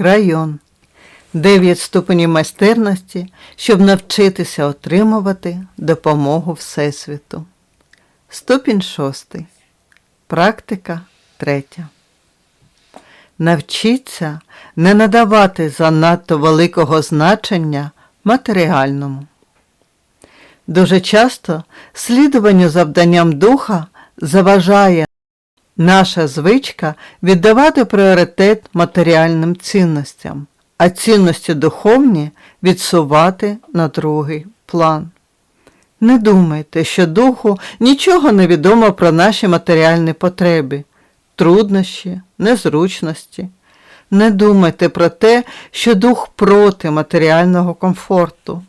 Крайон. Дев'ять ступенів майстерності, щоб навчитися отримувати допомогу Всесвіту. Ступінь шостий. Практика третя. Навчіться не надавати занадто великого значення матеріальному. Дуже часто слідуванню завданням духа заважає наша звичка віддавати пріоритет матеріальним цінностям, а цінності духовні відсувати на другий план. Не думайте, що духу нічого не відомо про наші матеріальні потреби, труднощі, незручності. Не думайте про те, що дух проти матеріального комфорту.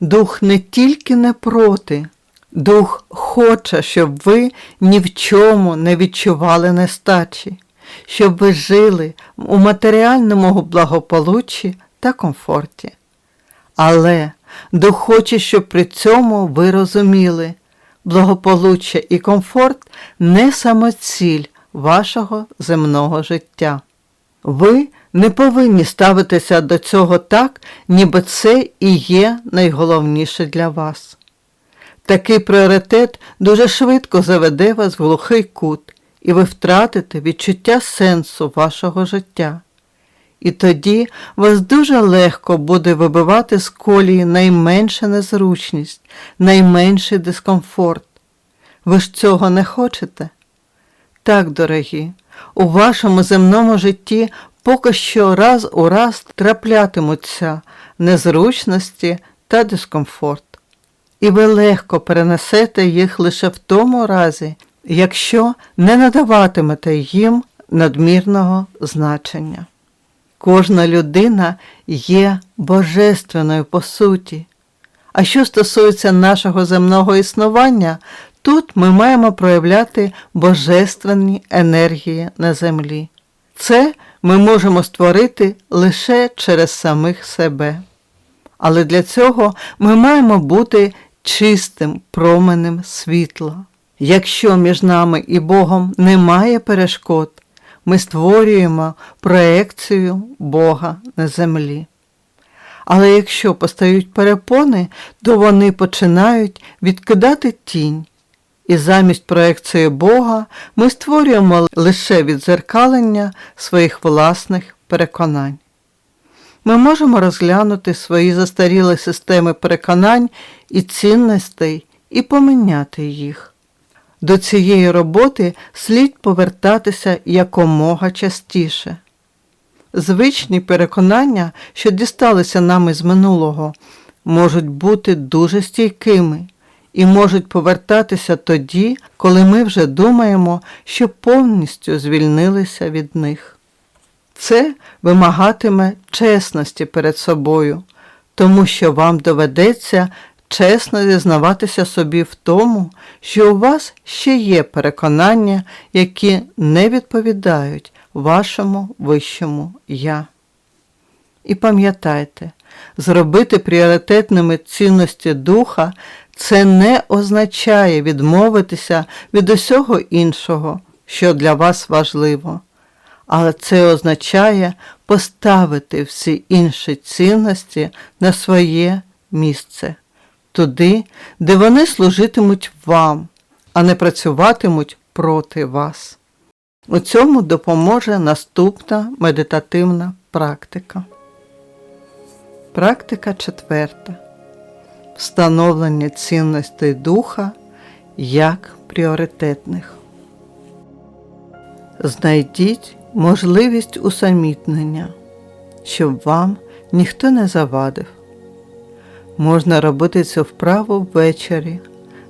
Дух не тільки не проти, дух хоче, щоб ви ні в чому не відчували нестачі, щоб ви жили у матеріальному благополуччі та комфорті. Але дух хоче, щоб при цьому ви розуміли, благополуччя і комфорт не самоціль вашого земного життя. Ви не повинні ставитися до цього так, ніби це і є найголовніше для вас. Такий пріоритет дуже швидко заведе вас в глухий кут, і ви втратите відчуття сенсу вашого життя. І тоді вас дуже легко буде вибивати з колії найменша незручність, найменший дискомфорт. Ви ж цього не хочете? Так, дорогі, у вашому земному житті поки що раз у раз траплятимуться незручності та дискомфорт, і ви легко перенесете їх лише в тому разі, якщо не надаватимете їм надмірного значення. Кожна людина є божественною по суті. А що стосується нашого земного існування, тут ми маємо проявляти божественні енергії на землі. Це ми можемо створити лише через самих себе. Але для цього ми маємо бути чистим променем світла. Якщо між нами і Богом немає перешкод, ми створюємо проекцію Бога на землі. Але якщо постають перепони, то вони починають відкидати тінь, і замість проекції Бога ми створюємо лише відзеркалення своїх власних переконань. Ми можемо розглянути свої застарілі системи переконань і цінностей і поміняти їх. До цієї роботи слід повертатися якомога частіше. Звичні переконання, що дісталися нам із минулого, можуть бути дуже стійкими і можуть повертатися тоді, коли ми вже думаємо, що повністю звільнилися від них. Це вимагатиме чесності перед собою, тому що вам доведеться чесно зізнаватися собі в тому, що у вас ще є переконання, які не відповідають вашому вищому я. І пам'ятайте, зробити пріоритетними цінності духа це не означає відмовитися від усього іншого, що для вас важливо, але це означає поставити всі інші цінності на своє місце, туди, де вони служитимуть вам, а не працюватимуть проти вас. У цьому допоможе наступна медитативна практика. Практика четверта. Встановлення цінностей духа як пріоритетних. Знайдіть можливість усамітнення, щоб вам ніхто не завадив. Можна робити цю вправу ввечері,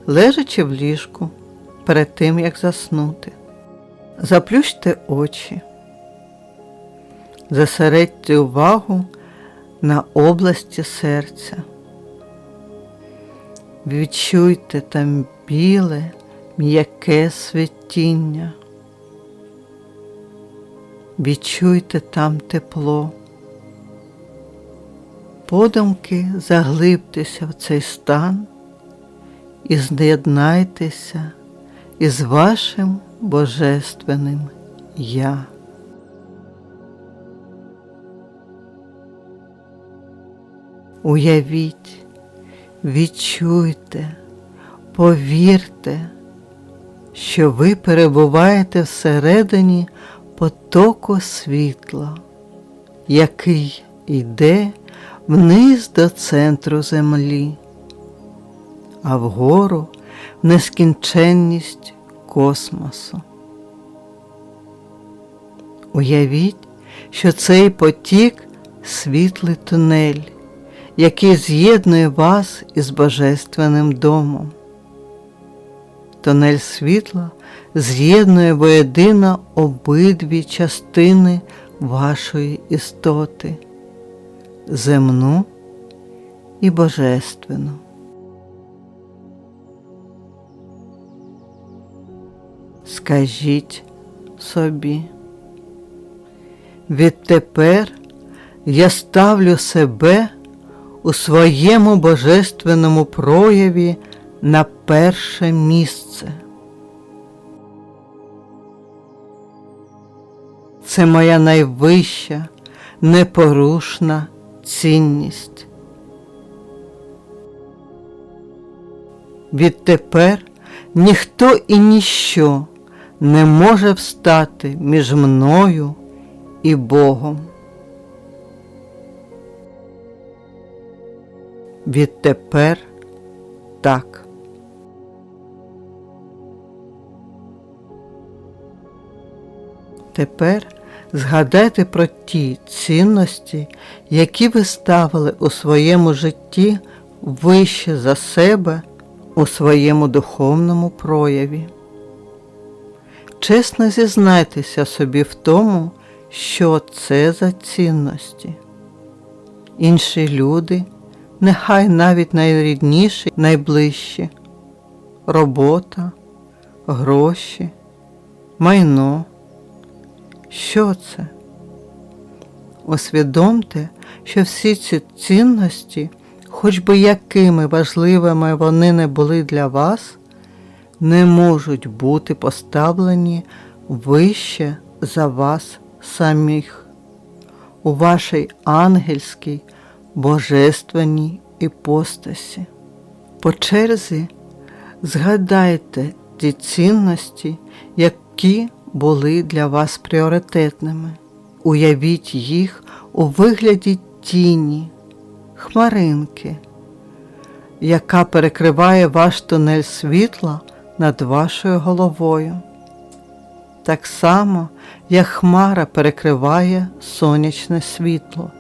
лежачи в ліжку перед тим, як заснути. Заплющте очі, зосередьте увагу на області серця. Відчуйте там біле, м'яке світіння. Відчуйте там тепло. Подумки заглибтеся в цей стан і з'єднайтеся із вашим Божественним Я. Уявіть, відчуйте, повірте, що ви перебуваєте всередині потоку світла, який йде вниз до центру землі, а вгору в нескінченність космосу. Уявіть, що цей потік світлий тунель, який з'єднує вас із Божественним домом. Тунель світла з'єднує воєдино обидві частини вашої істоти земну і божественну. Скажіть собі, відтепер я ставлю себе у своєму божественному прояві на перше місце. Це моя найвища, непорушна цінність. Відтепер ніхто і ніщо не може встати між мною і Богом. Відтепер так. Тепер згадайте про ті цінності, які ви ставили у своєму житті вище за себе у своєму духовному прояві. Чесно зізнайтеся собі в тому, що це за цінності. Інші люди, нехай навіть найрідніші, найближчі, робота, гроші, майно. Що це? Усвідомте, що всі ці цінності, хоч би якими важливими вони не були для вас, не можуть бути поставлені вище за вас самих у вашій ангельській, божественній іпостасі. По черзі згадайте ті цінності, які були для вас пріоритетними. Уявіть їх у вигляді тіні, хмаринки, яка перекриває ваш тунель світла над вашою головою. Так само, як хмара перекриває сонячне світло.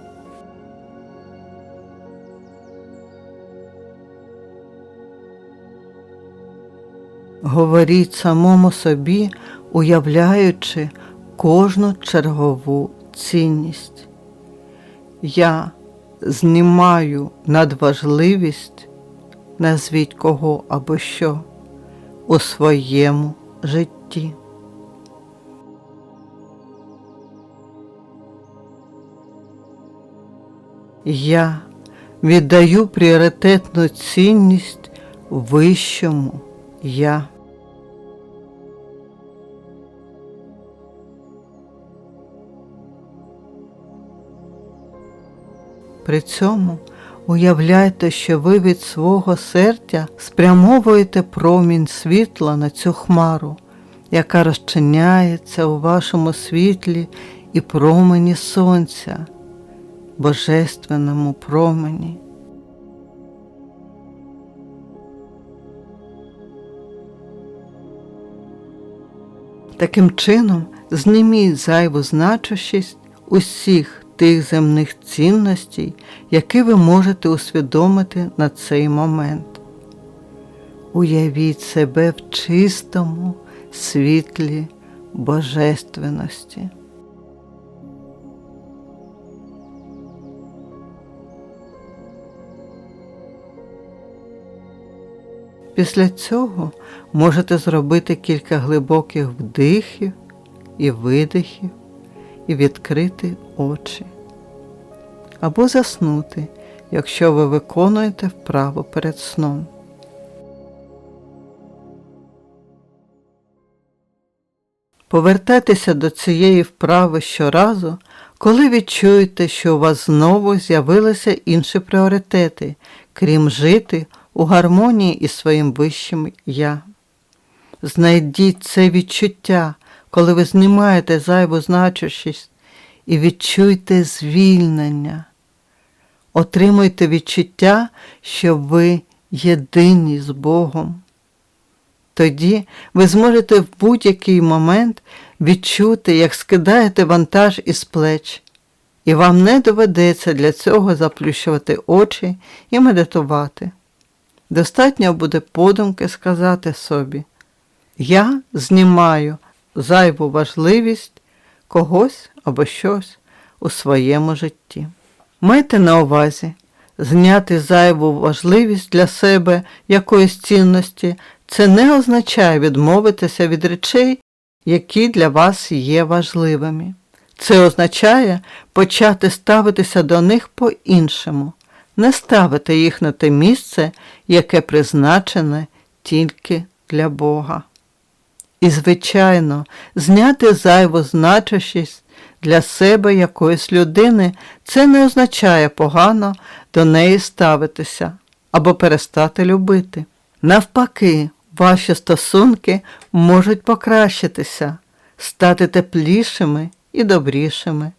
Говоріть самому собі, уявляючи кожну чергову цінність. Я знімаю надважливість, назвіть кого або що у своєму житті. Я віддаю пріоритетну цінність вищому я. При цьому уявляйте, що ви від свого серця спрямовуєте промінь світла на цю хмару, яка розчиняється у вашому світлі і промені сонця, божественному промені. Таким чином, зніміть зайву значущість усіх тих земних цінностей, які ви можете усвідомити на цей момент. Уявіть себе в чистому світлі божественності. Після цього можете зробити кілька глибоких вдихів і видихів і відкрити очі. Або заснути, якщо ви виконуєте вправу перед сном. Повертайтеся до цієї вправи щоразу, коли відчуєте, що у вас знову з'явилися інші пріоритети, крім жити у гармонії із своїм вищим я. Знайдіть це відчуття, коли ви знімаєте зайву значущість і відчуйте звільнення. Отримуйте відчуття, що ви єдині з Богом. Тоді ви зможете в будь-який момент відчути, як скидаєте вантаж із плеч, і вам не доведеться для цього заплющувати очі і медитувати. Достатньо буде подумки сказати собі, я знімаю зайву важливість когось або щось у своєму житті. Майте на увазі, зняти зайву важливість для себе якоїсь цінності, це не означає відмовитися від речей, які для вас є важливими. Це означає почати ставитися до них по-іншому, не ставити їх на те місце, яке призначене тільки для Бога. І, звичайно, зняти зайву значущість для себе якоїсь людини це не означає погано до неї ставитися або перестати любити. Навпаки, ваші стосунки можуть покращитися, стати теплішими і добрішими.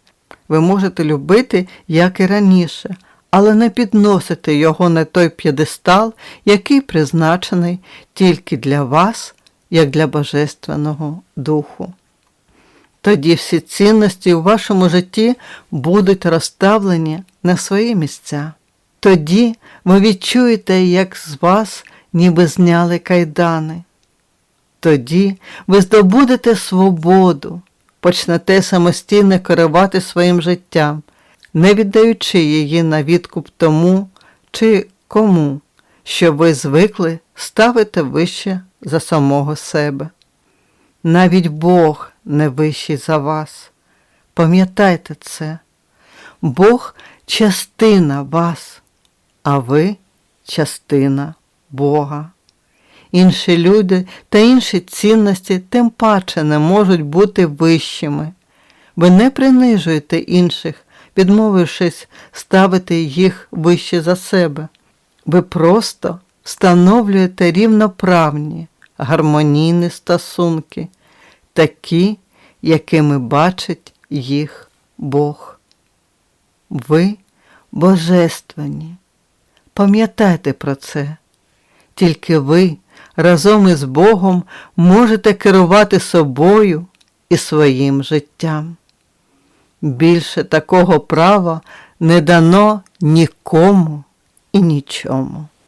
Ви можете любити, як і раніше, але не підносити його на той п'єдестал, який призначений тільки для вас, як для Божественного Духу. Тоді всі цінності у вашому житті будуть розставлені на свої місця. Тоді ви відчуєте, як з вас ніби зняли кайдани. Тоді ви здобудете свободу, почнете самостійно керувати своїм життям, не віддаючи її на відкуп тому чи кому, що ви звикли ставити вище за самого себе. Навіть Бог не вищий за вас. Пам'ятайте це. Бог частина вас, а ви частина Бога. Інші люди та інші цінності тим паче не можуть бути вищими. Ви не принижуєте інших, відмовившись ставити їх вище за себе. Ви просто встановлюєте рівноправні, гармонійні стосунки, такі, якими бачить їх Бог. Ви божественні. Пам'ятайте про це. Тільки ви разом із Богом можете керувати собою і своїм життям. Більше такого права не дано нікому і нічому.